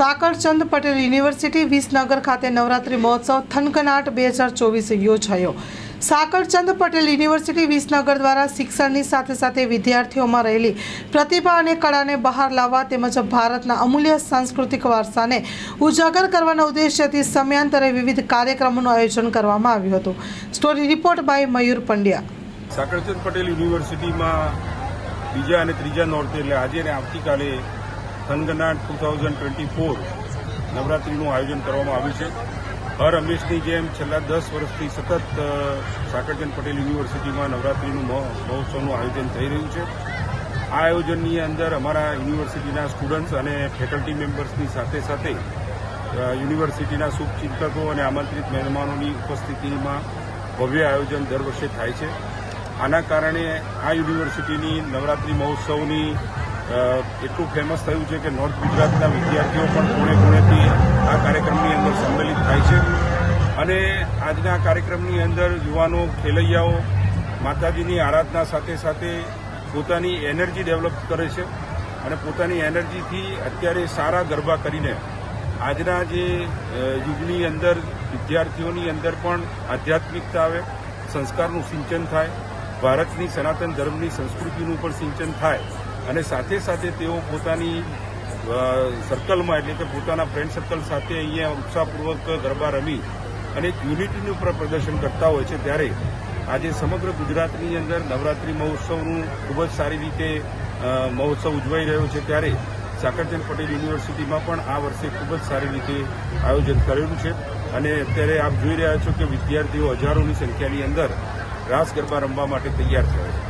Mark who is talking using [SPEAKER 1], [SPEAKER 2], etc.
[SPEAKER 1] Sakarchand Patel university Visnagar ખાતે નવરાત્રિ મહોત્સવ થનકનાટ બે હજાર ચોવીસ યોજાયો. સાકરચંદ પટેલ યુનિવર્સિટી વિસનગર દ્વારા શિક્ષણની સાથે સાથે વિદ્યાર્થીઓમાં રહેલી પ્રતિભા અને કળાને બહાર લાવવા તેમજ ભારતના અમૂલ્ય સાંસ્કૃતિક વારસાને ઉજાગર કરવાના ઉદ્દેશ્યથી સમયાંતરે વિવિધ કાર્યક્રમોનું આયોજન કરવામાં આવ્યું હતું. Story report by Mayur Pandya.
[SPEAKER 2] Sakarchand Patel યુનિવર્સિટીમાં બીજા અને ત્રીજા નોરતે, એટલે આજે અને આવતીકાલે થનગનાટ ટુ થાઉઝન્ડ ટ્વેન્ટી ફોર નવરાત્રિનું આયોજન કરવામાં આવ્યું છે. હર હંમેશની જેમ છેલ્લા દસ વર્ષથી સતત સાકરચંદ પટેલ યુનિવર્સિટીમાં નવરાત્રિનું મહો- મહોત્સવનું આયોજન થઈ રહ્યું છે. આ આયોજનની અંદર અમારા યુનિવર્સિટીના સ્ટુડન્ટ્સ અને ફેકલ્ટી મેમ્બર્સની સાથે સાથે યુનિવર્સિટીના શુભચિંતકો અને આમંત્રિત મહેમાનોની ઉપસ્થિતિમાં ભવ્ય આયોજન દર વર્ષે થાય છે. આના કારણે આ યુનિવર્સિટીની નવરાત્રિ મહોત્સવની એટલું ફેમસ થયું છે કે નોર્થ ગુજરાતના વિદ્યાર્થીઓ પણ કોણે કોણેથી આ કાર્યક્રમની અંદર સંમેલિત થાય છે. અને આજના કાર્યક્રમની અંદર યુવાનો, ખેલૈયાઓ, માતાજીની આરાધના સાથે સાથે પોતાની એનર્જી ડેવલપ કરે છે અને પોતાની એનર્જીથી અત્યારે સારા ગરબા કરીને આજના જે યુગની અંદર વિદ્યાર્થીઓની અંદર પણ આધ્યાત્મિકતા આવે, સંસ્કારનું સિંચન થાય, ભારતની સનાતન ધર્મની સંસ્કૃતિનું પણ સિંચન થાય. અને સાથે સાથે તેઓ પોતાની સર્કલમાં એટલે કે પોતાના ફ્રેન્ડ સર્કલ સાથે અહીંયા ઉત્સાહપૂર્વક ગરબા રમી અને એક યુનિટીનું પ્રદર્શન કરતા હોય છે. ત્યારે આજે સમગ્ર ગુજરાતની અંદર નવરાત્રિ મહોત્સવનું ખૂબ જ સારી રીતે મહોત્સવ ઉજવાઈ રહ્યો છે. ત્યારે સાકરચંદ પટેલ યુનિવર્સિટીમાં પણ આ વર્ષે ખૂબ જ સારી રીતે આયોજન કરેલું છે. અને અત્યારે આપ જોઈ રહ્યા છો કે વિદ્યાર્થીઓ હજારોની સંખ્યાની અંદર રાસ ગરબા રમવા માટે તૈયાર થયા છે.